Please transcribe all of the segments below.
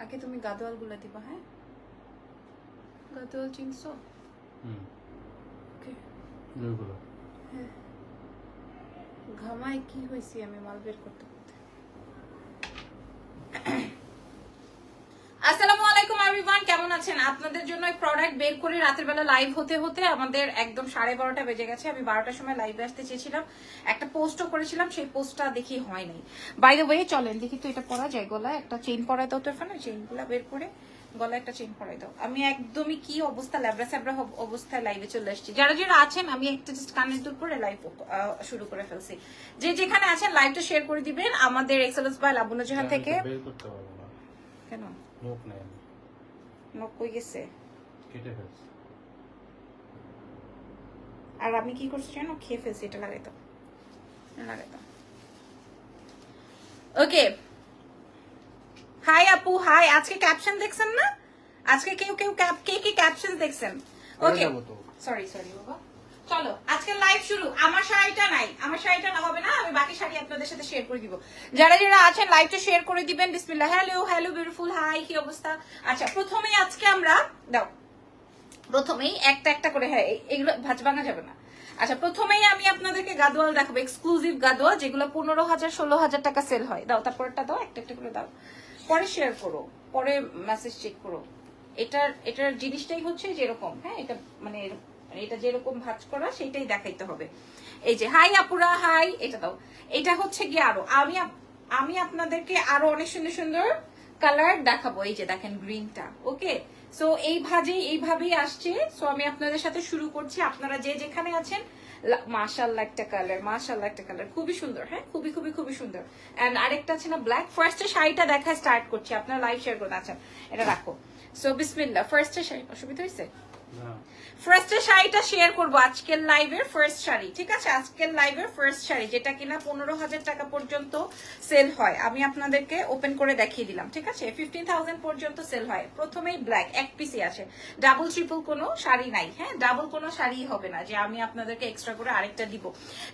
আগে তুমি গাদোয়ালগুলা দিবা হ্যাঁ? গাদোয়াল চিনছো হুম। ওকে। ওইগুলো হ্যাঁ। ঘামায় কি হয়েছি আমি মাল বের করতে করতে আসসালামু আলাইকুম এভরিওয়ান কেমন আছেন? আপনাদের জন্য এই প্রোডাক্ট বের করে রাতের বেলা লাইভ হতে হতে আমাদের একদম সাড়ে বারোটা বেজে গেছে। আমি বারোটার সময় লাইভে আসতে চেয়েছিলাম। একটা পোস্টও করেছিলাম সেই পোস্টটা দেখি হয় নাই। বাই দ্য ওয়ে চলেন দেখি তো এটা পরা যায় গলায়। একটা চেইন পরাই দাও তো এখানে চেইনগুলো বের করে গলায় একটা চেইন পরাই দাও। আমি একদমই কি অবস্থা ল্যাবরা স্যাবরা অবস্থায় লাইভে চলে আসছি। যারা যারা আছেন আমি একটা জাস্ট কানের দুল করে লাইভ শুরু করে ফেলছি। যে যেখানে আছেন লাইভটা শেয়ার করে দিবেন। আমাদের এক্সেলেন্স বাই লাবুনা জাহান থেকে কেন? মুখ নেই কই গেছে কেটে ফেলছে আর আমি কি করছি জানো খেয়ে ফেলছি এটা লাগাইতাম লাগাইতাম ওকে হাই আপু হাই আজকে ক্যাপশন দেখছেন না আজকে কেউ কেউ কে কে ক্যাপশন দেখছেন ওকে সরি সরি বাবা চলো আজকে লাইভ শুরু। আমার শাড়িটা নাই। আমার শাড়িটা না, হবে না? আমি বাকি শাড়ি আপনাদের সাথে শেয়ার করে দিব। যারা যারা আছেন লাইভটা শেয়ার করে দিবেন। বিসমিল্লাহ। হ্যালো হ্যালো বিউটিফুল হাই কি অবস্থা? আচ্ছা প্রথমেই আজকে আমরা, দাও, প্রথমেই একটা একটা করে হ্যাঁ এগুলো ভাজ ভাঙা যাবে না। আচ্ছা প্রথমেই আমি আপনাদেরকে গাদোয়াল দেখাবো এক্সক্লুসিভ গাদোয়াল, যেগুলো পনেরো হাজার, ষোলো হাজার টাকা সেল হয়। দাও তারপরটা দাও, একটা একটা করে দাও। পরে শেয়ার করো, পরে মেসেজ চেক করো। এটার এটার জিনিসটাই হচ্ছে যেরকম হ্যাঁ এটা মানে মানে এটা যেরকম ভাজ করা সেটাই দেখাইতে হবে। এই যে, হাই আপুরা, হাই এটা দাও। এটা হচ্ছে গিয়ে আরও, আমি আমি আপনাদেরকে আরও অনেক সুন্দর সুন্দর কালার দেখাবো। এই যে দেখেন গ্রিনটা, ওকে? সো এই ভাজেই এইভাবেই আসছে। সো আমি আপনাদের সাথে শুরু করছি। আপনারা যে যেখানে আছেন মাশাল্লাহ একটা কালার মাশাল্লাহ একটা কালার। খুবই সুন্দর হ্যাঁ? খুবই খুবই খুবই সুন্দর। এন্ড আরেকটা আছে না ব্ল্যাক ফার্স্টে শাড়িটা দেখা স্টার্ট করছি। আপনারা লাইভ শেয়ার করুন। আচ্ছা এটা রাখো। সো বিসমিল্লাহ। ফার্স্টে শাড়ি, অসুবিধা হয়েছে না ফার্স্টে শাড়িটা শেয়ার করব আজকের লাইভের ফার্স্ট শাড়ি, ঠিক আছে? আজকের লাইভের ফার্স্ট শাড়ি, যেটা কিনা পনেরো হাজার টাকা পর্যন্ত সেল হয়। আমি আপনাদেরকে ওপেন করে দেখিয়ে দিলাম, ঠিক আছে? ফিফটিন থাউজেন্ড পর্যন্ত সেল হয়। প্রথমেই ব্ল্যাক এক পিসি আছে। ডাবল ট্রিপল কোনো শাড়ি নাই হ্যাঁ? ডাবল কোনো শাড়ি হবে না, যে আমি আপনাদেরকে এক্সট্রা করে আরেকটা দিব।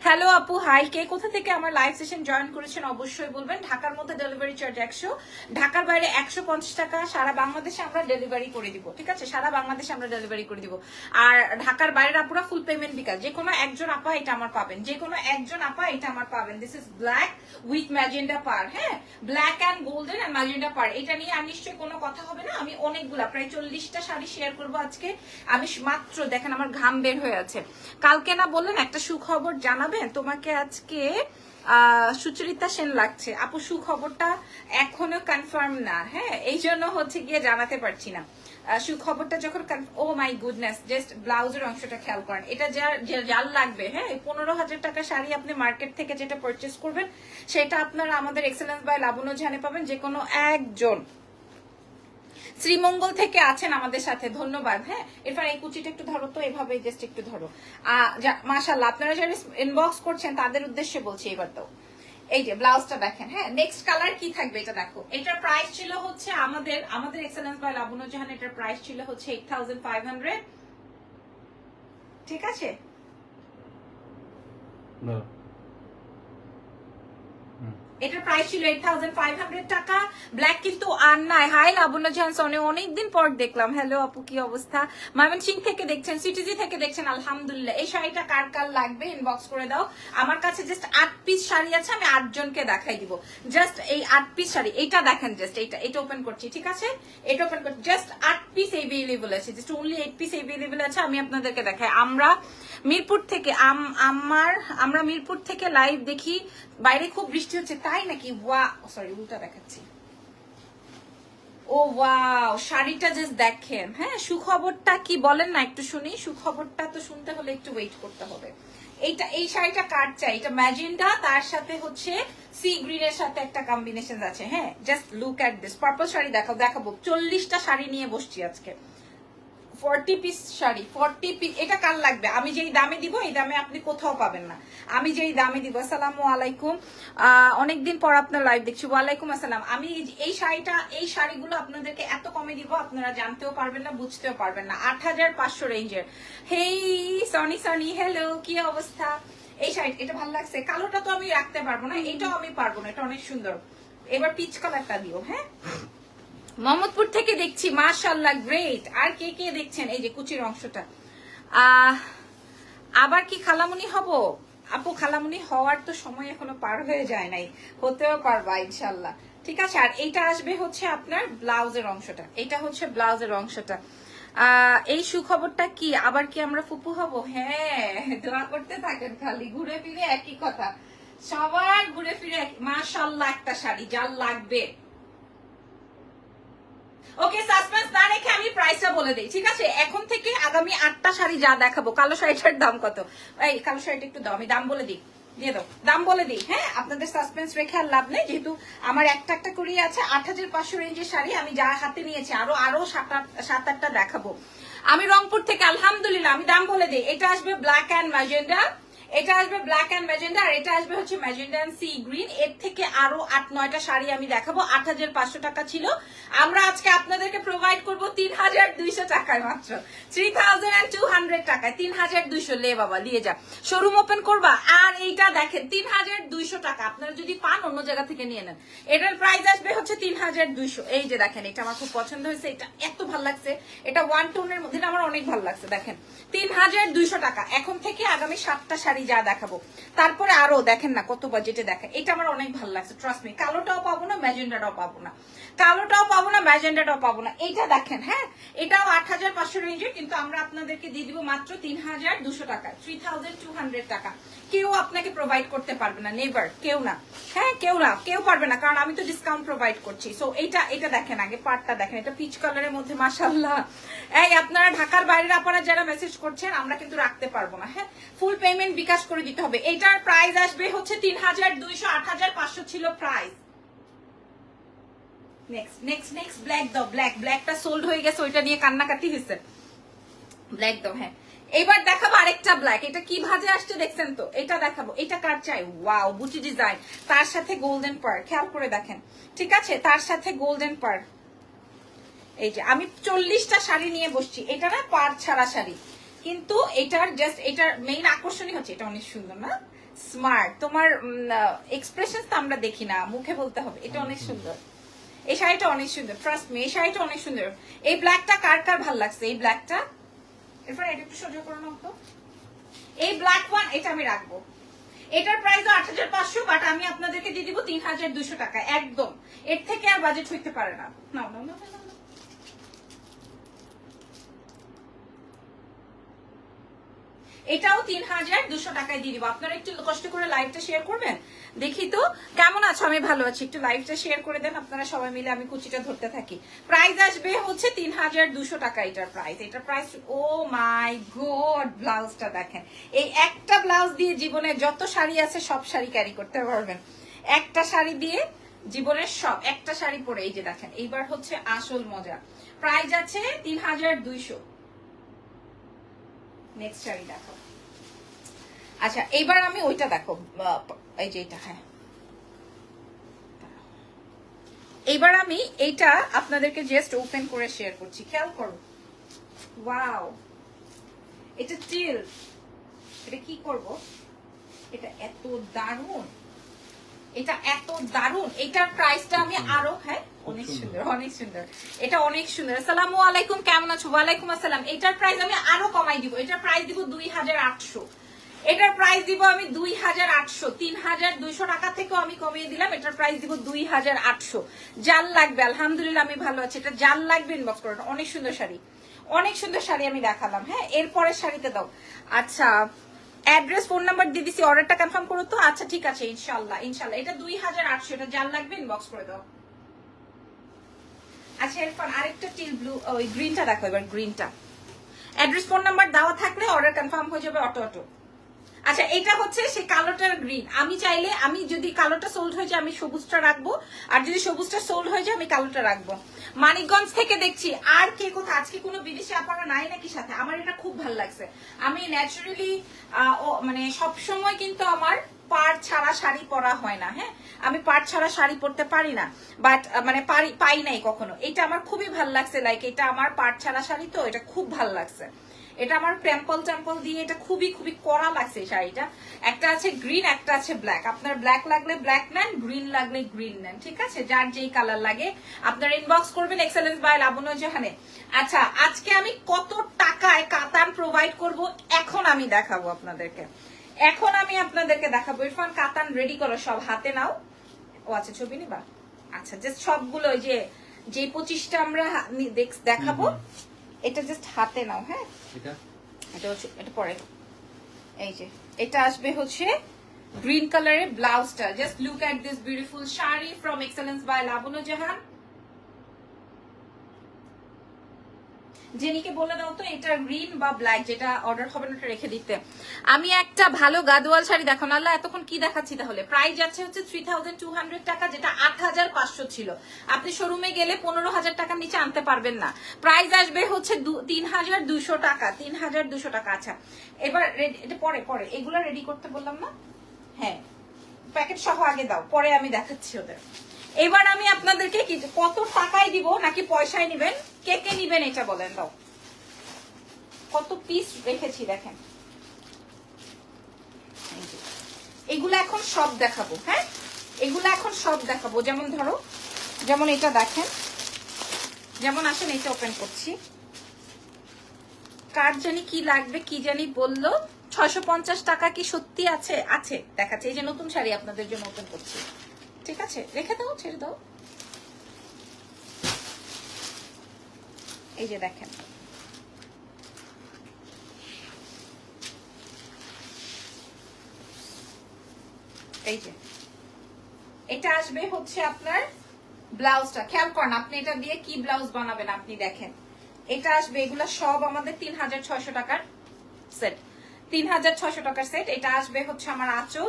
হ্যালো আপু হাই কে কোথা থেকে আমার লাইভ সেশন জয়েন করেছেন অবশ্যই বলবেন। ঢাকার মধ্যে ডেলিভারি চার্জ একশো, ঢাকার বাইরে একশো পঞ্চাশ টাকা, সারা বাংলাদেশে আমরা ডেলিভারি করে দিব, ঠিক আছে? সারা বাংলাদেশে আমরা ডেলিভারি করে দিব। আর ঢাকার বাইরের আপুরা ফুল পেমেন্ট বিকাশ। যে কোনো একজন আপা এটা আমার পাবেন। যে কোনো একজন আপা এটা আমার পাবেন। This is black with magenta পার হ্যাঁ? Black and golden and magenta পার এটা নিয়ে আর নিশ্চয়ই কোনো কথা হবে না। আমি অনেকগুলা, প্রায় চল্লিশটা শাড়ি শেয়ার করব আজকে। আমি মাত্র, দেখেন আমার ঘাম বের হয়ে আছে। কালকে না বললেন একটা সুখবর জানাবেন? তোমাকে আজকে সুচরিতা সেন লাগছে। আপু, সুখবরটা এখনও কনফার্ম না হ্যাঁ? এই জন্য হচ্ছে গিয়ে জানাতে পারছি না। সুখবরটা যখন ও মাই গুডনেস জাস্ট ব্লাউজের অংশটা খেয়াল করেন। এটা যার লাগবে হ্যাঁ? পনেরো হাজার টাকা শাড়ি আপনি মার্কেট থেকে যেটা পারচেস করবেন, সেটা আপনারা আমাদের এক্সেলেন্স বাই লাবণ্য জানে পাবেন, যে কোনো একজন। শ্রীমঙ্গল থেকে আছেন আমাদের সাথে, ধন্যবাদ হ্যাঁ? এরপর এই কুচিটা একটু ধরো তো এভাবে জাস্ট একটু ধরো। মাশাল্লাহ আপনারা যারা ইনবক্স করছেন, তাদের উদ্দেশ্যে বলছি এবার তো। এই যে ব্লাউজটা দেখেন হ্যাঁ নেক্সট কালার কি থাকবে এটা দেখো। এটার প্রাইস ছিল হচ্ছে আমাদের আমাদের এক্সেলেন্স বাই লাবুন জাহান এটার প্রাইস ছিল হচ্ছে এইট থাউজেন্ড ফাইভ হান্ড্রেড ঠিক আছে? না। এটার প্রাইস ছিল এইট থাউজেন্ড ফাইভ হান্ড্রেড টাকা। ব্ল্যাক কিন্তু আর নাই। হাই লাবণ্য জাহান সনে অনেকদিন পর দেখলাম। হ্যালো আপু, কি অবস্থা? ময়মন সিং থেকে দেখছেন সিটিজি থেকে দেখছেন, আলহামদুলিল্লাহ। এই শাড়িটা কার কার লাগবে? ইনবক্স করে দাও। আমার কাছে জাস্ট আট পিস শাড়ি আছে, আমি আটজনকে দেখাই দিব। জাস্ট এই আট পিস শাড়ি। এইটা দেখেন জাস্ট এইটা এটা ওপেন করছি, ঠিক আছে? এটা ওপেন করছি জাস্ট আট পিস এভেলেবল আছে। Just only eight piece available আছে, আমি আপনাদেরকে দেখাই। আমরা মিরপুর থেকে আমার, আমরা মিরপুর থেকে লাইভ দেখি, বাইরে খুব বৃষ্টি হচ্ছে, তাই নাকি? ওয়া সরি উল্টা দেখাচ্ছি। ও, ওয়াও, শাড়িটা জাস্ট দেখেন হ্যাঁ সুখবরটা কি বলেন না, একটু শুনি, সুখবরটা তো শুনতে হলে একটু ওয়েট করতে হবে। এইটা, এই শাড়িটা কার চাই? এটা ম্যাজেন্ডা, তার সাথে হচ্ছে সি গ্রিনের সাথে একটা কম্বিনেশন আছে হ্যাঁ just look at this purple sari দেখাও, দেখাবো, চল্লিশটা শাড়ি নিয়ে বসছি আজকে। Forty piece sari forty piece এটা কার লাগবে? আমি যেই দামে দিব, এই দামে আপনি কোথাও পাবেন না। আমি যেই দামে দিব, আসসালামু আলাইকুম। অনেকদিন পর আপনার লাইভ দেখছি। ওয়ালাইকুম আসসালাম। আমি এই শাড়িটা, এই শাড়িগুলো আপনাদেরকে এত কমে দিব, আপনারা জানতেও পারবেন না, বুঝতেও পারবেন না। আট হাজার পাঁচশো রেঞ্জের। হেই, সনি সনি হ্যালো কি অবস্থা? এই শাড়ি, এটা ভালো লাগছে? কালোটা তো আমি রাখতে পারব না, এটাও আমি পারব না, এটা অনেক সুন্দর। এবার পিচ কালারটা দিও হ্যাঁ? মোহাম্মদপুর থেকে দেখছি মাশাল্লাহ গ্রেট আর কে কে দেখছেন? এই যে কুচির অংশটা। আবার কি খালামুনি হব? আপু, খালামুনি হওয়ার তো সময় এখনও পার হয়ে যায় নাই। হতেও পারবা ইনশাল্লাহ ঠিক আছে, আর এইটা আসবে হচ্ছে আপনার ব্লাউজের অংশটা। এটা হচ্ছে ব্লাউজের অংশটা। এই সুখবরটা কি? আবার কি আমরা ফুপু হব? হ্যাঁ দোয়া করতে থাকেন খালি, ঘুরে ফিরে একই কথা। সবার ঘুরে ফিরে মাশাল্লাহ একটা শাড়ি, যার লাগবে। ওকে সাসপেন্স না রেখে আমি প্রাইসটা বলে দিই, ঠিক আছে? এখন থেকে আগামী আটটা শাড়ি যা দেখাবো, কালো শাড়িটার দাম কত? এই, কালো শাড়িটা একটু দাও দাম বলে দিই, দিয়ে দাও, দাম বলে দিই হ্যাঁ? আপনাদের সাসপেন্স রেখে আর লাভ নেই, যেহেতু আমার একটা একটা করেই আছে আট হাজার পাঁচশো রেঞ্জের শাড়ি আমি যা হাতে নিয়েছি, আরও আরও সাত আট, সাত আটটা দেখাবো। আমি রংপুর থেকে, আলহামদুলিল্লাহ, আমি দাম বলে দিই, এটা আসবে ব্ল্যাক অ্যান্ড ম্যাজেন্ডা এটা আসবে ব্ল্যাক অ্যান্ড ম্যাজেন্ডা আর এটা আসবে হচ্ছে ম্যাজেন্ডা অ্যান্ড সি গ্রিন এর থেকে আরও আট, নয়টা শাড়ি আমি দেখাবো। আট হাজার পাঁচশো টাকা ছিল। আমরা আজকে আপনাদেরকে প্রোভাইড করব তিন হাজার দুইশো টাকায় মাত্র। থ্রি থাউজেন্ড টু হান্ড্রেড টাকায়। তিন হাজার দুইশো। লে বাবা নিয়ে যা। শোরুম ওপেন করবা। আর এইটা দেখেন, তিন হাজার দুইশো টাকা। আপনারা যদি পান, অন্য জায়গা থেকে নিয়ে নেন। এটার প্রাইস আসবে হচ্ছে তিন হাজার দুইশো। এই যে দেখেন, এটা আমার খুব পছন্দ হয়েছে। এটা এত ভালো লাগছে। এটা ওয়ান টোনের মধ্যে আমার অনেক ভালো লাগছে। দেখেন, তিন হাজার দুইশো টাকা। এখন থেকে আগামী সাতটা শাড়ি যা দেখাবো। তারপরে আরও দেখেন না কত বাজেটে দেখা এটা আমার অনেক ভালো লাগছে ট্রাস্ট মি কালোটাও পাবো না ম্যাজেন্ডাটাও পাবো না। কালোটাও পাবো না ম্যাজেন্ডাটাও পাবো না। এইটা দেখেন হ্যাঁ? এটাও আট হাজার পাঁচশো রেঞ্জে কিন্তু আমরা আপনাদেরকে দিয়ে দিব মাত্র তিন হাজার দুশো টাকা থ্রি থাউজেন্ড টু হান্ড্রেড টাকা। কেউ আপনাকে প্রোভাইড করতে পারবে না নেভার কেউ না। হ্যাঁ কেউ না, কেউ পারবে না, কারণ আমি তো ডিসকাউন্ট প্রোভাইড করছি। সো এটা এটা দেখেন আগে পার্টটা দেখেন, এটা পিচ কালারের মধ্যে মাসাল্লাহ এই, আপনারা ঢাকার বাইরের আপনারা যারা মেসেজ করছেন, আমরা কিন্তু রাখতে পারব না হ্যাঁ? ফুল পেমেন্ট বিকাশ করে দিতে হবে। এটার প্রাইস আসবে হচ্ছে তিন হাজার দুইশো আট হাজার পাঁচশো ছিল price next next next black দাও ব্ল্যাক ব্ল্যাকটা সোল্ড হয়ে গেছে, ওইটা নিয়ে কান্নাকাটি হয়েছে। ব্ল্যাক দাও হ্যাঁ। এবার দেখাবো আরেকটা ব্ল্যাক এটা কি ভাজে আসছে দেখছেন তো? এটা দেখাবো। এটা কার চাই? ওয়াও বুটি ডিজাইন তার সাথে গোল্ডেন পার খেয়াল করে দেখেন। ঠিক আছে? তার সাথে গোল্ডেন পার এই যে, আমি চল্লিশটা শাড়ি নিয়ে বসছি। এটা না পার ছাড়া শাড়ি। কিন্তু এটার জাস্ট এটার মেইন আকর্ষণই হচ্ছে, এটা অনেক সুন্দর না? স্মার্ট তোমার এক্সপ্রেশন তো আমরা দেখি না। মুখে বলতে হবে। এটা অনেক সুন্দর। এই শাড়িটা অনেক সুন্দর। ট্রাস্ট মি এই শাড়িটা অনেক সুন্দর। এই ব্ল্যাকটা কার কার ভালো লাগছে? এই ব্ল্যাকটা এরপর এটা একটু সোজা করে নাও তো। এই ব্ল্যাক ওয়ান এটা আমি রাখব। এটার প্রাইস আট হাজার পাঁচশো বাট আমি আপনাদেরকে দিয়ে দিব তিন হাজার দুশো টাকা, একদম। এর থেকে আর বাজেট হইতে পারে না। নাও নাও নাও নাও, নাও। এটাও তিন হাজার দুশো টাকায় দিয়ে দিব। আপনারা একটু কষ্ট করে লাইভটা শেয়ার করবেন? দেখি তো, কেমন আছো? আমি ভালো আছি। একটু লাইভটা শেয়ার করে দেন, আপনারা সবাই মিলে আমি কুচিটা ধরতে থাকি। প্রাইস আসবে হচ্ছে তিন হাজার দুশো টাকা এটার প্রাইস এটার প্রাইস ও মাই গড ব্লাউজটা দেখেন। এই একটা ব্লাউজ দিয়ে জীবনে যত শাড়ি আছে, সব শাড়ি ক্যারি করতে পারবেন। একটা শাড়ি দিয়ে জীবনের সব, একটা শাড়ি পরে, এই যে দেখেন, এইবার হচ্ছে আসল মজা। প্রাইস আছে তিন হাজার দুইশো। নেক্সট শাড়ি দেখো। আচ্ছা এইবার আমি ওইটা দেখো। এই যে এটা হ্যাঁ। এইবার আমি এইটা আপনাদেরকে জাস্ট ওপেন করে শেয়ার করছি। খেয়াল করো। ওয়াও এটা টিল এটা কি করব? এটা এত দারুণ। এটা এত দারুণ। এটার প্রাইসটা আমি আরও হ্যাঁ অনেক সুন্দর। অনেক সুন্দর। এটা অনেক সুন্দর। আসসালামু আলাইকুম কেমন আছো? ওয়ালাইকুম আসসালাম। এটার প্রাইস আমি আরও কমাই দিব। এটার প্রাইস দিব দুই হাজার আটশো। এটার প্রাইস দিব আমি দুই হাজার আটশো। তিন হাজার দুইশো টাকা থেকেও আমি কমিয়ে দিলাম। এটার প্রাইস দিব দুই হাজার আটশো। জাল লাগবে আলহামদুলিল্লাহ আমি ভালো আছি। এটা জাল লাগবে ইনবক্স করো। অনেক সুন্দর শাড়ি। অনেক সুন্দর শাড়ি আমি দেখালাম হ্যাঁ? এরপরের শাড়িতে দাও। আচ্ছা অ্যাড্রেস, ফোন নাম্বার দিয়ে দিছি, অর্ডারটা কনফার্ম করো তো? আচ্ছা ঠিক আছে, ইনশাল্লাহ ইনশাল্লাহ। এটা দুই হাজার আটশো, এটা জাল লাগবে? ইনবক্স করে দাও। আচ্ছা এরপর আরেকটা টিল ব্লু ওই গ্রিনটা দেখো এবার গ্রিনটা অ্যাড্রেস ফোন নাম্বার দেওয়া থাকলে অর্ডার কনফার্ম হয়ে যাবে অটো অটো। আচ্ছা এটা হচ্ছে সেই কালোটার গ্রিন। আমি চাইলে, আমি যদি কালোটা সোল্ড হয়ে যায়, আমি সবুজটা রাখব। আর যদি সবুজটা সোল্ড হয়ে যায়, আমি কালোটা রাখব। মানিকগঞ্জ থেকে দেখছি, আর কে কোথাও আজকে কোনো বিদেশি আপনারা নাই নাকি সাথে? আমার এটা খুব ভালো লাগছে। আমি ন্যাচারালি মানে সব সময় কিন্তু আমার পাড় ছাড়া শাড়ি পরা হয় না হ্যাঁ? আমি পাড় ছাড়া শাড়ি পরতে পারি না বাট মানে পারি, পাই নাই কখনো। এটা আমার খুবই ভালো লাগছে লাইক এটা আমার পাড় ছাড়া শাড়ি তো, এটা খুব ভালো লাগছে। এটা আমার প্যাম্পল ট্যাম্পল দিয়ে এটা খুবই খুবই কড়া লাগছে শাড়িটা। একটা আছে গ্রিন একটা আছে ব্ল্যাক আপনার ব্ল্যাক লাগলে ব্ল্যাক নেন গ্রিন লাগলে গ্রিন নেন, ঠিক আছে? যার যেই কালার লাগে। আপনার ইনবক্স করবেন এক্সেলেন্স বাই লাবণ্য জাহানে। আচ্ছা আজকে আমি কত টাকায় কাতান প্রোভাইড করব এখন আমি দেখাবো আপনাদেরকে। এখন আমি আপনাদেরকে দেখাবো। ইরফান, কাতান রেডি করো, সব হাতে নাও। ও আচ্ছা ছবি নিবা? আচ্ছা জাস্ট সবগুলো যে যে পঁচিশটা আমরা দেখাবো। এটা জাস্ট হাতে নাও হ্যাঁ? এটা? এটা হচ্ছে এটা পরে। এই যে এটা আসবে হচ্ছে গ্রিন কালারের ব্লাউজটা। Just look at this beautiful sari from Excellence by Labanya Jahan. জেনিকে বলে দাও তো, এটা গ্রিন বা ব্ল্যাক যেটা অর্ডার হবে না ওটা রেখে দিতে। আমি একটা ভালো গাদোয়াল শাড়ি দেখানো, আল্লাহ, এতক্ষণ কি দেখাচ্ছি তাহলে? প্রাইস যাচ্ছে হচ্ছে থ্রি থাউজেন্ড টু হান্ড্রেড টাকা, যেটা আট হাজার পাঁচশো ছিল। আপনি শোরুমে গেলে পনেরো হাজার টাকার নিচে আনতে পারবেন না। প্রাইস আসবে হচ্ছে তিন হাজার দুশো টাকা, তিন হাজার দুশো টাকা আচ্ছা। এবার এটা পরে পরে, এগুলো রেডি করতে বললাম না? হ্যাঁ প্যাকেট সহ আগে দাও, পরে আমি দেখাচ্ছি ওদের। এবার আমি আপনাদেরকে কত টাকায় দিব নাকি পয়সায় নিবেন? কে কে নিবেন এটা বলেন দাও। কত পিস রেখেছি দেখেন। এগুলো এখন সব দেখাবো হ্যাঁ? এগুলো এখন সব দেখাবো। যেমন ধরো, যেমন এটা দেখেন। যেমন আসেন, এটা ওপেন করছি। কার জানি কি লাগবে, কি জানি বলল। ছয়শো পঞ্চাশ টাকা কি সত্যি আছে? আছে, দেখাচ্ছে। এই যে নতুন শাড়ি আপনাদের জন্য ওপেন করছি। ঠিক আছে, রেখে দাও, ছেড়ে দাও। এই যে দেখেন। এই যে। এটা আসবে হচ্ছে আপনার ব্লাউজটা। খেয়াল করেন, আপনি এটা দিয়ে কি ব্লাউজ বানাবেন আপনি দেখেন। এটা আসবে, এগুলো সব আমাদের তিন হাজার ছয়শো টাকার সেট তিন হাজার ছয়শো টাকার সেট এটা আসবে হচ্ছে আমার আঁচল।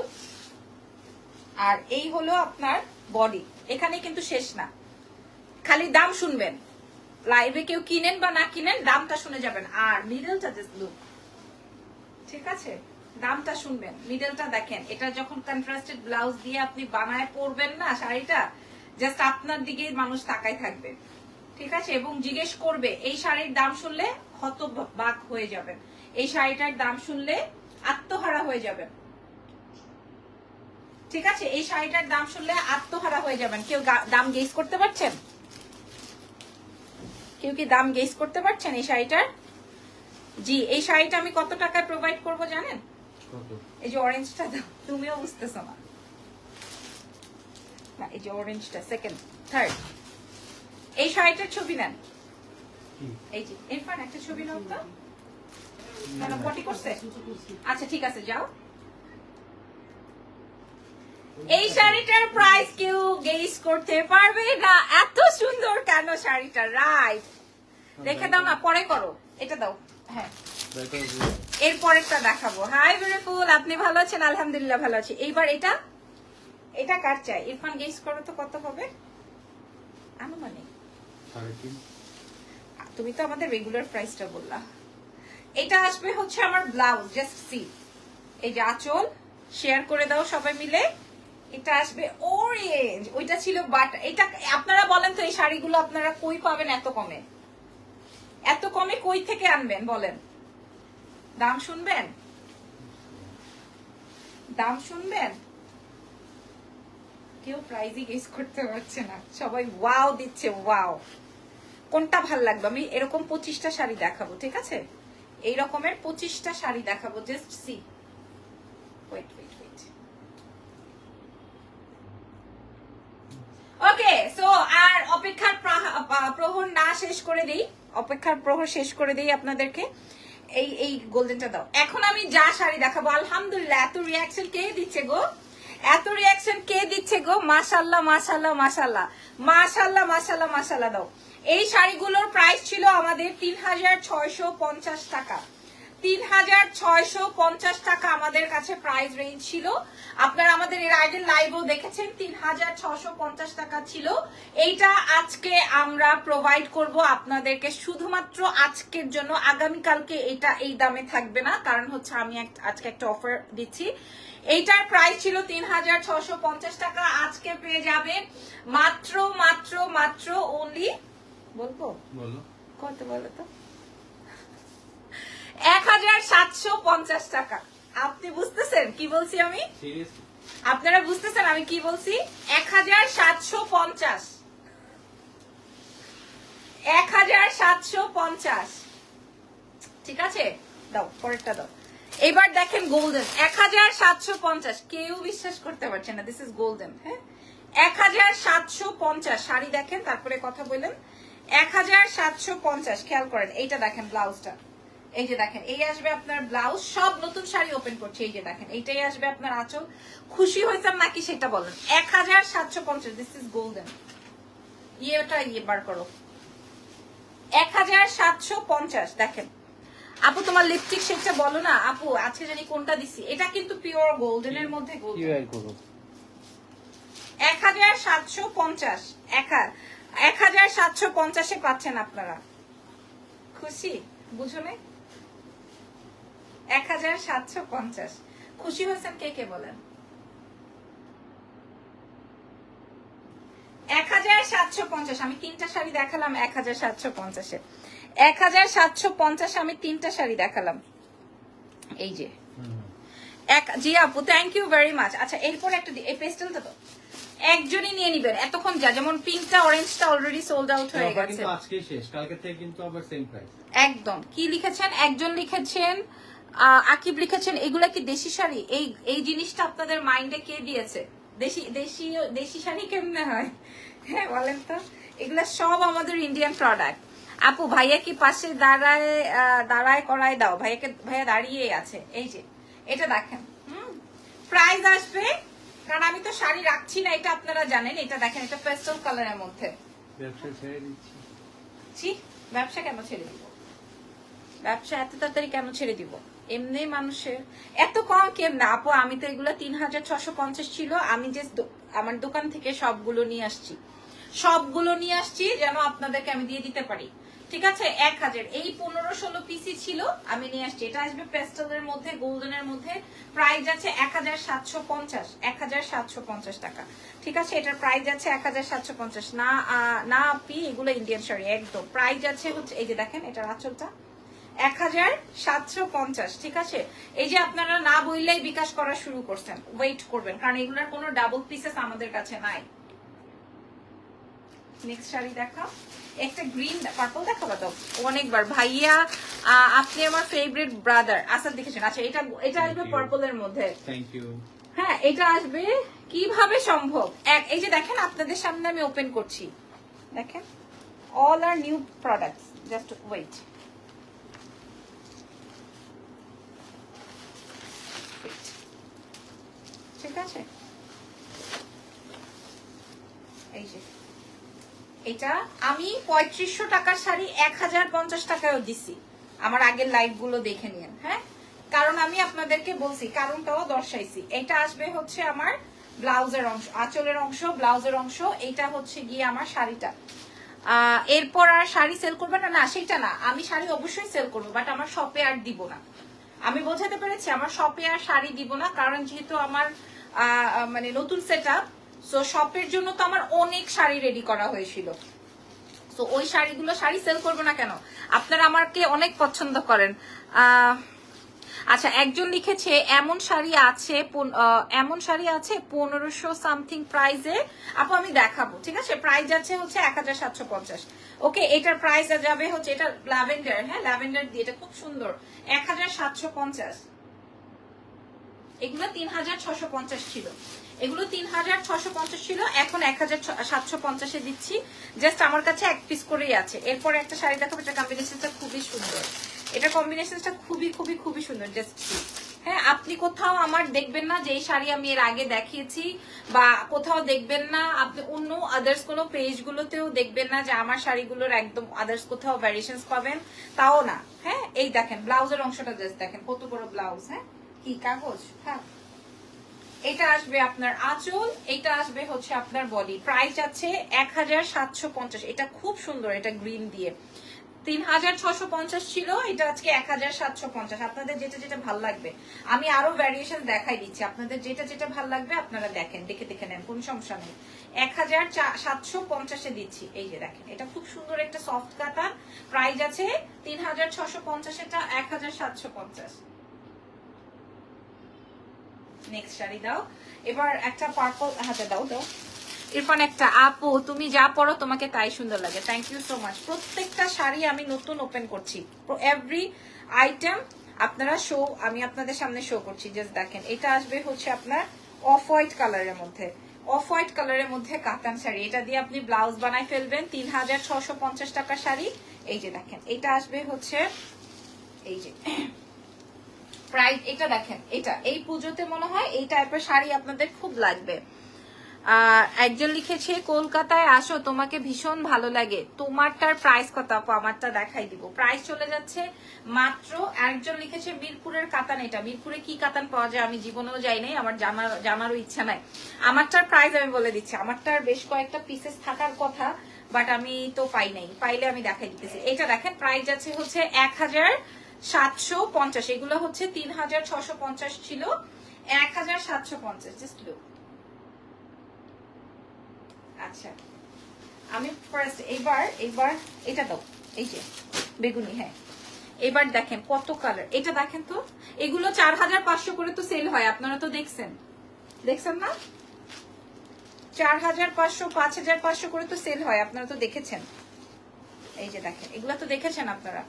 আর এই হলো আপনার বডি এখানে কিন্তু শেষ না। খালি দাম শুনবেন। লাইভে কেউ কিনেন বা না কিনেন, দামটা শুনে যাবেন। আর মিডলটা জাস্ট লুক ঠিক আছে? দামটা শুনবেন। মিডলটা দেখেন। এটা যখন কন্ট্রাস্টেড ব্লাউজ দিয়ে আপনি বানায় পরবেন না শাড়িটা জাস্ট আপনার দিকে মানুষ তাকায় থাকবে। ঠিক আছে? এবং জিজ্ঞেস করবে, এই শাড়ির দাম শুনলে হতবাক হয়ে যাবেন। এই শাড়িটার দাম শুনলে আত্মহারা হয়ে যাবেন। ঠিক আছে? এই শাড়িটার দাম শুনলে আত্মহারা হয়ে যাবেন। কেউ দাম গেস করতে পারছেন? কেউ কি দাম গেস করতে পারছেন এই শাড়িটার? জি এই শাড়িটা আমি কত টাকায় প্রোভাইড করব জানেন? এই যে অরেঞ্জটা তুমিও বুঝতেছো না। না এই যে অরেঞ্জটা সেকেন্ড থার্ড এই শাড়িটার ছবি নেন। এই যে ইরফান একটা ছবি নাও তো। কেন পটি করছে। আচ্ছা ঠিক আছে যাও। এই শাড়িটার প্রাইস কেউ গেস করতে পারবে না। এত সুন্দর কেন শাড়িটা রাইট রেখে দাও না পরে করো। এটা দাও। হ্যাঁ। দেখো এর পরেরটা দেখাবো। হাই বিউটিফুল আপনি ভালো আছেন? আলহামদুলিল্লাহ ভালো আছি। এইবার এটা? এটা কার চাই? ইরফান গেস করো তো কত হবে? আনুমানিক। তুমি তো আমাদের রেগুলার প্রাইসটা বললা। এটা আসবে হচ্ছে আমার ব্লাউজ জাস্ট সি এই যে আঁচল শেয়ার করে দাও সবাই মিলে। এটা আসবে অরেঞ্জ ওইটা ছিল বাট এটা, আপনারা বলেন তো এই শাড়িগুলো আপনারা কই পাবেন এত কমে? এত কমে কই থেকে আনবেন, বলেন? দাম শুনবেন? দাম শুনবেন? কেউ প্রাইজই গেস করতে পারছে না। সবাই ওয়াও দিচ্ছে ওয়াও কোনটা ভালো লাগবে? আমি এরকম পঁচিশটা শাড়ি দেখাবো, ঠিক আছে? এই রকমের পঁচিশটা শাড়ি দেখাবো just see wait wait wait okay so আর অপেক্ষার প্রাহ- প্রহর না শেষ করে দেই। অপেক্ষার প্রহর শেষ করে দেই আপনাদেরকে। এই এই গোল্ডেনটা দাও। এখন আমি যা শাড়ি দেখাবো, আলহামদুলিল্লাহ, এত রিয়াকশন কে দিচ্ছে গো? এত রিয়াকশন কে দিচ্ছে গো? মাশাল্লাহ মাশাল্লাহ মাশাল্লাহ মাশাল্লাহ মাশাল্লাহ মাশাল্লাহ দাও। এই শাড়িগুলোর প্রাইস ছিল আমাদের তিন হাজার ছয়শো পঞ্চাশ টাকা। তিন হাজার ছয়শো পঞ্চাশ টাকা আমাদের কাছে প্রাইস রেঞ্জ ছিল। আপনারা আমাদের এর আগের লাইভও দেখেছেন তিন হাজার ছশো পঞ্চাশ টাকা ছিল। এইটা আজকে আমরা প্রোভাইড করব আপনাদেরকে। শুধুমাত্র আজকের জন্য আগামীকালকে এটা এই দামে থাকবে না কারণ হচ্ছে আমি আজকে একটা অফার দিচ্ছি। এইটার প্রাইস ছিল তিন হাজার ছশো পঞ্চাশ টাকা আজকে পেয়ে যাবেন মাত্র মাত্র মাত্র অনলি বলব? বলো। কত বলো তো? এক হাজার সাতশো পঞ্চাশ টাকা। আপনি বুঝতেছেন? কি বলছি আমি? আপনারা বুঝতেছেন আমি কি বলছি? এক হাজার সাতশো পঞ্চাশ। এক হাজার সাতশো পঞ্চাশ। ঠিক আছে? দাও পরেরটা দাও। এবার দেখেন গোল্ডেন এক হাজার সাতশো পঞ্চাশ। কেউ বিশ্বাস করতে পারছে না দিস ইজ গোল্ডেন হ্যাঁ? এক হাজার সাতশো পঞ্চাশ। শাড়ি দেখেন তারপরে কথা বললেন। এক হাজার সাতশো পঞ্চাশ খেয়াল করেন এইটা দেখেন ব্লাউজটা। এই যে দেখেন এই আসবে আপনার ব্লাউজ সব নতুন শাড়ি ওপেন করছে এই যে দেখেন এইটাই আসবে আপনার আঁচল। খুশি হয়েছেন নাকি সেটা বলেন। এক হাজার সাতশো পঞ্চাশ দিস ইজ গোল্ডেন ইয়েটা ইয়ে বার করো। এক হাজার সাতশো পঞ্চাশ দেখেন। আপু তোমার লিপস্টিক শেডটা বলো না। আপু আজকে জানি কোনটা দিছি। এটা কিন্তু পিওর মধ্যে গোল্ডেন বের করব এক হাজার সাতশো পঞ্চাশ এক হাজার সাতশো পঞ্চাশে পাচ্ছেন আপনারা। খুশি? বুঝো নাই? এক হাজার সাতশো পঞ্চাশ। খুশি হয়েছেন কে কে বলেন? এক হাজার সাতশো পঞ্চাশ আমি তিনটা শাড়ি দেখালাম এক হাজার সাতশো পঞ্চাশে। এক হাজার সাতশো পঞ্চাশে আমি তিনটা শাড়ি দেখালাম। এই যে। এক জি আপু থ্যাংক ইউ ভেরি মাচ আচ্ছা এরপর একটা এই পেস্টেলটা তো একজনই নিয়ে নিবেন। এতক্ষণ যা যেমন পিঙ্কটা অরেঞ্জটা অলরেডি সোল্ড আউট হয়ে গেছে। কিন্তু শেষ কালকে থেকে কিন্তু আবার সেম প্রাইস একদম। কি লিখেছেন? একজন লিখেছেন আকিব লিখেছেন এগুলা কি দেশি শাড়ি? এই এই জিনিসটা আপনাদের মাইন্ডে কে দিয়েছে? দেশি দেশি দেশি শাড়ি কেমনে হয়? হ্যাঁ বলেন তো। এগুলা সব আমাদের ইন্ডিয়ান প্রোডাক্ট আপু ভাইয়া কি পাশে দাঁড়ায় দাঁড়ায় করায় দাও? ভাইয়াকে ভাইয়া দাঁড়িয়ে আছে। এই যে এটা দেখেন। হুম? প্রাইস আসবে কারণ আমি তো শাড়ি রাখছি না এটা আপনারা জানেন। এটা দেখেন এটা পেস্টল কালারের মধ্যে। ব্যবসা ছেড়ে দিচ্ছি। ব্যবসা কেন ছেড়ে দিব? ব্যবসা এত তাড়াতাড়ি কেন ছেড়ে দিব? এমনি মানুষের। এত কম কেমনে আপু, আমি তো এগুলো তিন হাজার ছশো পঞ্চাশ ছিল। আমি যে আমার দোকান থেকে সবগুলো নিয়ে আসছি। সবগুলো নিয়ে আসছি যেন আপনাদেরকে আমি দিয়ে দিতে পারি। ঠিক আছে? এক হাজার। এই পনেরো ষোলো পিসি ছিল, আমি নিয়ে আসছি। এটা আসবে পেস্টেলের মধ্যে, গোল্ডেনের মধ্যে। প্রাইস আছে এক হাজার সাতশো পঞ্চাশ। এক হাজার সাতশো পঞ্চাশ টাকা। ঠিক আছে? এটার প্রাইস আছে এক হাজার সাতশো পঞ্চাশ। না না পি এগুলো ইন্ডিয়ান শাড়ি, একদম। প্রাইস আছে হচ্ছে এই যে দেখেন, এটার আঁচলটা। এক হাজার সাতশো পঞ্চাশ ঠিক আছে? এই যে আপনারা না বললেই বিকাশ করা শুরু করছেন ওয়েট করবেন কারণ এগুলোর কোনো ডাবল পিসেস আমাদের কাছে নাই। নেক্সট শাড়ি দেখা একটা গ্রিন পার্পল দেখাবো তো? অনেকবার। ভাইয়া আপনি আমার ফেভারিট ব্রাদার আসাদ দেখেছেন? আচ্ছা এটা এটা আসবে পার্পলের মধ্যে। থ্যাংক ইউ হ্যাঁ এটা আসবে কীভাবে সম্ভব? এক এই যে দেখেন আপনাদের সামনে আমি ওপেন করছি। দেখেন all are new products just wait ঠিক আছে? এই যে। এটা আমি পঁয়ত্রিশশো টাকার শাড়ি এক হাজার পঞ্চাশ টাকায়ও দিছি। আমার আগের লাইভগুলো দেখে নিন হ্যাঁ? কারণ আমি আপনাদেরকে বলছি, কারণটাও দর্শাইছি। এটা আসবে হচ্ছে আমার ব্লাউজের অংশ, আঁচলের অংশ, ব্লাউজের অংশ, এটা হচ্ছে গিয়ে আমার শাড়িটা। এরপর আর শাড়ি সেল করবে না? না, সেটা না। আমি শাড়ি অবশ্যই সেল করব বাট আমার শপে আর দিব না। আমি বোঝাতে পেরেছি, আমার শপে আর শাড়ি দিব না, কারণ যেহেতু আমার মানে নতুন সেট আপ সো শপের জন্য তো আমার অনেক শাড়ি রেডি করা হয়েছিল। তো ওই শাড়িগুলো শাড়ি সেল করব না কেন? আপনারা আমাকে অনেক পছন্দ করেন। আচ্ছা একজন লিখেছে, এমন শাড়ি আছে এমন শাড়ি আছে পনেরোশো সামথিং প্রাইজে আপু, আমি দেখাবো, ঠিক আছে? প্রাইস আছে হচ্ছে এক হাজার সাতশো পঞ্চাশ। ওকে এটার প্রাইস যাবে হচ্ছে, এটা ল্যাভেন্ডার হ্যাঁ? ল্যাভেন্ডার দিয়ে, এটা খুব সুন্দর। এক হাজার সাতশো পঞ্চাশ। এগুলো তিন হাজার ছশো পঞ্চাশ ছিল। এগুলো তিন হাজার ছশো পঞ্চাশ ছিল, এখন এক হাজার সাতশো পঞ্চাশে দিচ্ছি। জাস্ট আমার কাছে এক পিস করেই আছে। এরপরে একটা শাড়ি দেখাবো, এটা কম্বিনেশনটা খুবই সুন্দর। এটা কম্বিনেশনটা খুবই খুবই খুবই সুন্দর জাস্ট হ্যাঁ আপনি কোথাও আমার দেখবেন না যে এই শাড়ি আমি এর আগে দেখিয়েছি, বা কোথাও দেখবেন না, আপনি অন্য আদার্স কোনো পেজ গুলোতেও দেখবেন না যে আমার শাড়িগুলোর একদম আদার্স কোথাও ভ্যারিয়েশনস পাবেন। তাও না। হ্যাঁ এই দেখেন, ব্লাউজের অংশটা জাস্ট দেখেন, কত বড় ব্লাউজ হ্যাঁ? কি কাগজ? হ্যাঁ। এটা আসবে আপনার আঁচল, এটা আসবে হচ্ছে আপনার বডি। প্রাইস আছে এক হাজার সাতশো পঞ্চাশ। এটা খুব সুন্দর, এটা গ্রিন দিয়ে। তিন হাজার ছশো পঞ্চাশ ছিল, এটা আজকে এক হাজার সাতশো পঞ্চাশ। আপনাদের যেটা যেটা ভালো লাগবে। আমি আরও ভ্যারিয়েশন দেখাই দিচ্ছি। আপনাদের যেটা যেটা ভালো লাগবে, আপনারা দেখেন, দেখে দেখে নেন, কোন সমস্যা নেই। এক হাজার সাতশো পঞ্চাশে দিচ্ছি। এই যে দেখেন, এটা খুব সুন্দর একটা সফট কাতান প্রাইস আছে তিন হাজার ছশো পঞ্চাশ, এটা এক হাজার সাতশো পঞ্চাশ। নেক্সট শাড়ি দাও। এবার একটা পার্পল হাতে দাও দাও। ইরফান, একটা আপু, তুমি যা পরো তোমাকে তাই সুন্দর লাগে। থ্যাংক ইউ সো মাচ প্রত্যেকটা শাড়ি আমি নতুন ওপেন করছি। এভরি আইটেম আপনারা শো আমি আপনাদের সামনে শো করছি জাস্ট দেখেন। এটা আসবে হচ্ছে আপনার অফ হোয়াইট কালারের মধ্যে। অফ হোয়াইট কালারের মধ্যে কাতান শাড়ি। এটা দিয়ে আপনি ব্লাউজ বানাই ফেলবেন তিন হাজার ছশো পঞ্চাশ টাকা শাড়ি। এই যে দেখেন, এটা আসবে হচ্ছে, এই যে প্রাইস এটা দেখেন, এটা, এই পুজোতে মনে হয় এই টাইপের শাড়ি আপনাদের খুব লাগবে। একজন লিখেছে, কলকাতায় আসো, তোমাকে ভীষণ ভালো লাগে। তোমারটার প্রাইস কত আমারটা দেখাই দিব। প্রাইস চলে যাচ্ছে মাত্র একজন লিখেছে, মিরপুরের কাতান এটা। মিরপুরে কি কাতান পাওয়া যায় আমি জীবনেও যাই নাই, আমার জানার জানারও ইচ্ছা নাই। আমারটার প্রাইস আমি বলে দিচ্ছি। আমারটার বেশ কয়েকটা পিসেস থাকার কথা বাট আমি তো পাই নাই। পাইলে আমি দেখাই দিতেছি। এটা দেখেন প্রাইস আছে হচ্ছে এক হাজার সাতশো পঞ্চাশ, এগুলো হচ্ছে তিন হাজার ছশো পঞ্চাশ ছিল এক হাজার সাতশো পঞ্চাশ জাস্ট লুক আচ্ছা আমি ফার্স্ট এবার এবার এটা দাও, এই যে, বেগুনি হ্যাঁ। এবার দেখেন কত কালার এটা দেখেন তো, এগুলো চার হাজার পাঁচশো করে তো সেল হয়, আপনারা তো দেখছেন। দেখছেন না? চার হাজার পাঁচশো পাঁচ হাজার পাঁচশো করে তো সেল হয়, আপনারা তো দেখেছেন। এই যে দেখেন, এগুলো তো দেখেছেন আপনারা।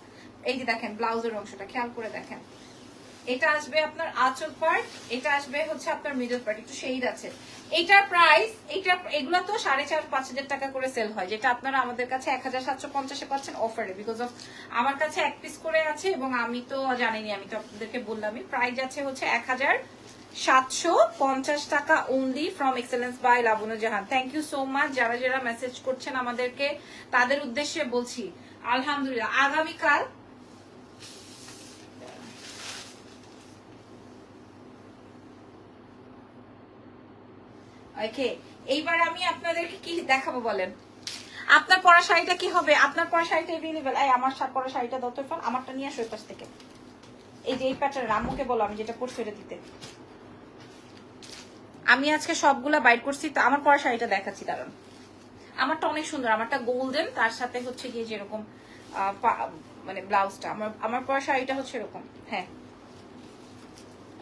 এই যে দেখেন, ব্লাউজের অংশটা, খেয়াল করে দেখেন। এটা আসবে আপনার আঁচল পার্ট এটা আসবে হচ্ছে আপনার মিডল পার্ট একটু শেড আছে। এটার প্রাইস এটা, এগুলা তো সাড়ে চার, পাঁচ হাজার টাকা করে সেল হয়, যেটা আপনারা আমাদের কাছে এক হাজার সাতশো পঞ্চাশে পাচ্ছেন অফারে বিকজ অফ আমার কাছে এক পিস করে আছে এবং আমি তো জানিনি, আমি তো আপনাদেরকে বললামই। প্রাইস আছে হচ্ছে এক হাজার সাতশো পঞ্চাশ টাকা only from Excellence by Labonu Jahan thank you so much যারা যারা মেসেজ করছেন আমাদেরকে, তাদের উদ্দেশ্যে বলছি, আলহামদুলিল্লাহ, আগামীকাল ওকে, এইবার আমি আপনাদেরকে কি দেখাবো বলেন? আপনার পরা শাড়িটা কি হবে? আপনার পরা শাড়িটা এভেলেবেল এই, আমার পরা শাড়িটা দত ফল আমারটা নিয়ে আসো এই পাশ থেকে। এই যে এই প্যাটার্ন রামুকে বলো আমি যেটা পরছি এটা দিতে। আমি আজকে সবগুলা বাইট করছি, তো আমার পরা শাড়িটা দেখাচ্ছি, দাঁড়ান। আমারটা অনেক সুন্দর, আমারটা গোল্ডেন তার সাথে হচ্ছে গিয়ে যেরকম মানে ব্লাউজটা আমার আমার পরা শাড়িটা হচ্ছে এরকম হ্যাঁ।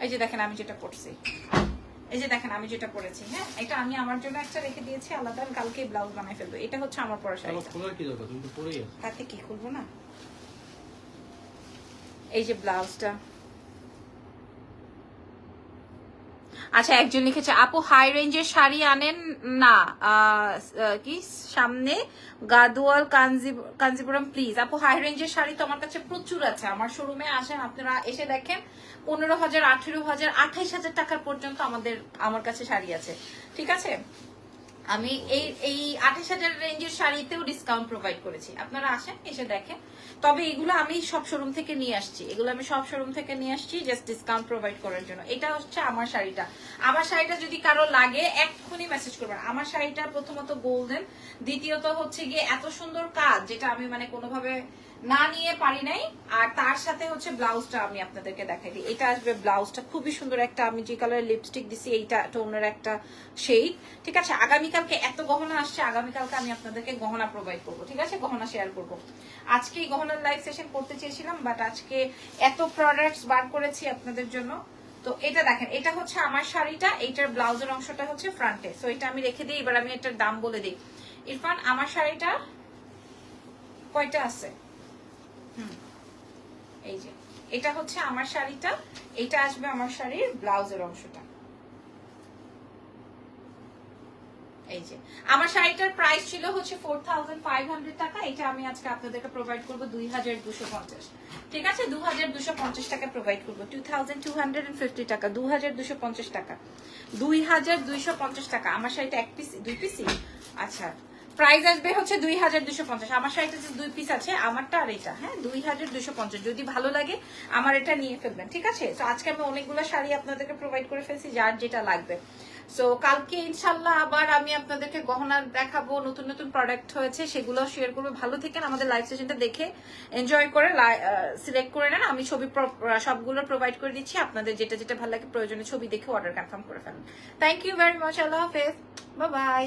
এই যে দেখেন, আমি যেটা পরছি। এই যে দেখেন আমি যেটা পরেছি হ্যাঁ? এটা আমি আমার জন্য একটা রেখে দিয়েছি আলাদা কালকে ব্লাউজ বানাই ফেলব। এটা হচ্ছে আমার পরা শাড়ি খোলার কি দরকার? তুমি তো পরেই তাতে কি খুলবো না? এই যে ব্লাউজটা আচ্ছা একজন লিখেছে, আপু হাই রেঞ্জের শাড়ি আনেন? না। কি? সামনে, গাদোয়াল কাঞ্জি- কাঞ্জিপুরম প্লিজ আপু হাই রেঞ্জের শাড়ি তো আমার কাছে প্রচুর আছে। আমার শোরুমে আসেন, আপনারা এসে দেখেন। পনেরো হাজার, আঠেরো হাজার, আঠাইশ হাজার টাকার পর্যন্ত আমাদের, আমার কাছে শাড়ি আছে। ঠিক আছে? আমি এই এই আঠাশ হাজার রেঞ্জের শাড়িতেও ডিসকাউন্ট প্রোভাইড করেছি। আপনারা আসেন, এসে দেখেন। তবে এগুলো আমি সব শোরুম থেকে নিয়ে আসছি। এগুলো আমি সব শোরুম থেকে নিয়ে আসছি জাস্ট ডিসকাউন্ট প্রোভাইড করার জন্য। এটা হচ্ছে আমার শাড়িটা। আমার শাড়িটা যদি কারও লাগে, এক্ষুনি মেসেজ করবেন। আমার শাড়িটা প্রথমত গোল্ডেন দ্বিতীয়ত হচ্ছে গিয়ে এত সুন্দর কাজ, যেটা আমি মানে কোনোভাবে না নিয়ে পারি নাই। আর তার সাথে হচ্ছে ব্লাউজটা আমি আপনাদেরকে দেখাই দিই। এটা আসবে ব্লাউজটা খুবই সুন্দর একটা, আমি যে কালারের লিপস্টিক দিছি, এইটা টোনের একটা শেড ঠিক আছে? আগামীকালকে এত গহনা আসছে, আগামীকালকে আমি আপনাদেরকে গহনা প্রোভাইড করব, ঠিক আছে? গহনা শেয়ার করব। আজকে এই গহনার লাইভ সেশন করতে চেয়েছিলাম বাট আজকে এত প্রোডাক্টস বার করেছি আপনাদের জন্য। তো এটা দেখেন, এটা হচ্ছে আমার শাড়িটা, এইটার ব্লাউজের অংশটা হচ্ছে ফ্রন্টে সো এটা আমি রেখে দিই, এবার আমি এটার দাম বলে দিই। ইরফান, আমার শাড়িটা কয়টা আছে? হুম, এই যে, এটা হচ্ছে আমার শাড়িটা এটা আসবে আমার শাড়ির ব্লাউজের অংশটা। এই যে, আমার শাড়িটার প্রাইস ছিল হচ্ছে ফোর থাউজেন্ড ফাইভ হান্ড্রেড টাকা, এটা আমি আজকে আপনাদেরকে প্রোভাইড করব দুই হাজার দুশো পঞ্চাশ। ঠিক আছে? দু হাজার দুশো পঞ্চাশ টাকা প্রোভাইড করব। Two thousand two hundred and fifty টাকা দু হাজার দুশো পঞ্চাশ টাকা। দুই হাজার দুইশো পঞ্চাশ টাকা, আমার শাড়িটা এক পিস দুই পিসি আচ্ছা প্রাইস আসবে হচ্ছে দুই হাজার দুশো পঞ্চাশ। আমার শাড়িটা যে দুই পিস আছে, আমারটা আর এটা হ্যাঁ? দুই হাজার দুশো পঞ্চাশ। যদি ভালো লাগে, আমার এটা নিয়ে ফেলবেন, ঠিক আছে? তো আজকে আমি অনেকগুলো শাড়ি আপনাদেরকে প্রোভাইড করে ফেলছি, যার যেটা লাগবে। সো কালকে ইনশাল্লাহ আবার আমি আপনাদেরকে গহনা দেখাবো, নতুন নতুন প্রোডাক্ট হয়েছে, সেগুলো শেয়ার করব। ভালো থেকে আমাদের লাইভ সেশনটা দেখে এনজয় করে সিলেক্ট করে নেন। আমি ছবি সবগুলো প্রোভাইড করে দিচ্ছি। আপনাদের যেটা যেটা ভালো লাগে প্রয়োজনে ছবি দেখে অর্ডার কনফার্ম করে ফেলুন। থ্যাংক ইউ ভেরি মাচ আল্লাহ হাফেজ। বা বাই